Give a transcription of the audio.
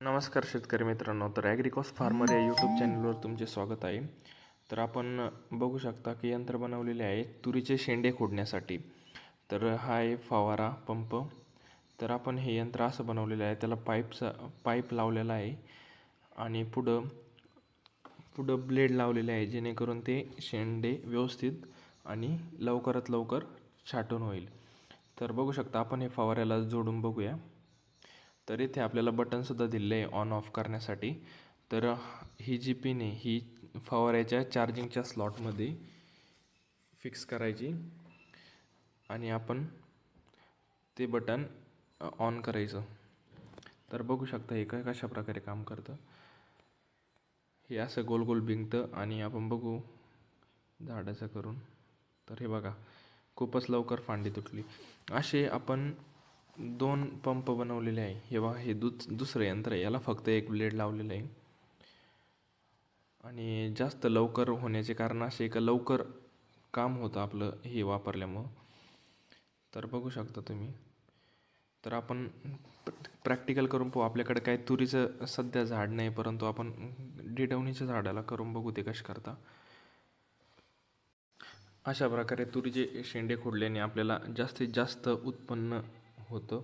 नमस्कार शेतकरी मित्रांनो तर ॲग्रिकॉस फार्मर या यूट्यूब चॅनलवर तुमचे स्वागत आहे. तर आपण बघू शकता की यंत्र बनवलेले आहे तुरीचे शेंडे खोडण्यासाठी तर हा आहे फवारा पंप. तर आपण हे यंत्र असं बनवलेलं आहे त्याला पाईपचा पाईप लावलेला आहे आणि पुढं पुढं ब्लेड लावलेले आहे जेणेकरून ते शेंडे व्यवस्थित आणि लवकरात लवकर छाटून होईल. तर बघू शकता आपण हे फवाऱ्याला जोडून बघूया. तर इथे आपल्याला बटनसुद्धा दिले आहे ऑन ऑफ करण्यासाठी. तर ही जी पिन आहे ही फवाऱ्याच्या चार्जिंगच्या स्लॉटमध्ये फिक्स करायची. आणि आपण ते बटन ऑन करायचं. तर बघू शकता हे काय कशा प्रकारे काम करतं. हे असं गोल गोल बिंगतं आणि आपण बघू झाडाचं करून. तर हे बघा खूपच लवकर फांडी तुटली. असे आपण दोन पंप बनवलेले आहे. हे बघा हे दु दुसरं यंत्र आहे. याला फक्त एक ब्लेड लावलेलं आहे. आणि जास्त लवकर होण्याचे कारण असे का लवकर काम होतं आपलं हे वापरल्यामुळं. तर बघू शकता तुम्ही. तर आपण प्रॅक्टिकल करून पाहू. आपल्याकडे काय तुरीचं सध्या झाड नाही परंतु आपण डिडवणीच्या झाडाला करून बघू ते कश करता. अशा प्रकारे तुरीचे शेंडे खोडल्याने आपल्याला जास्तीत जास्त उत्पन्न होतं.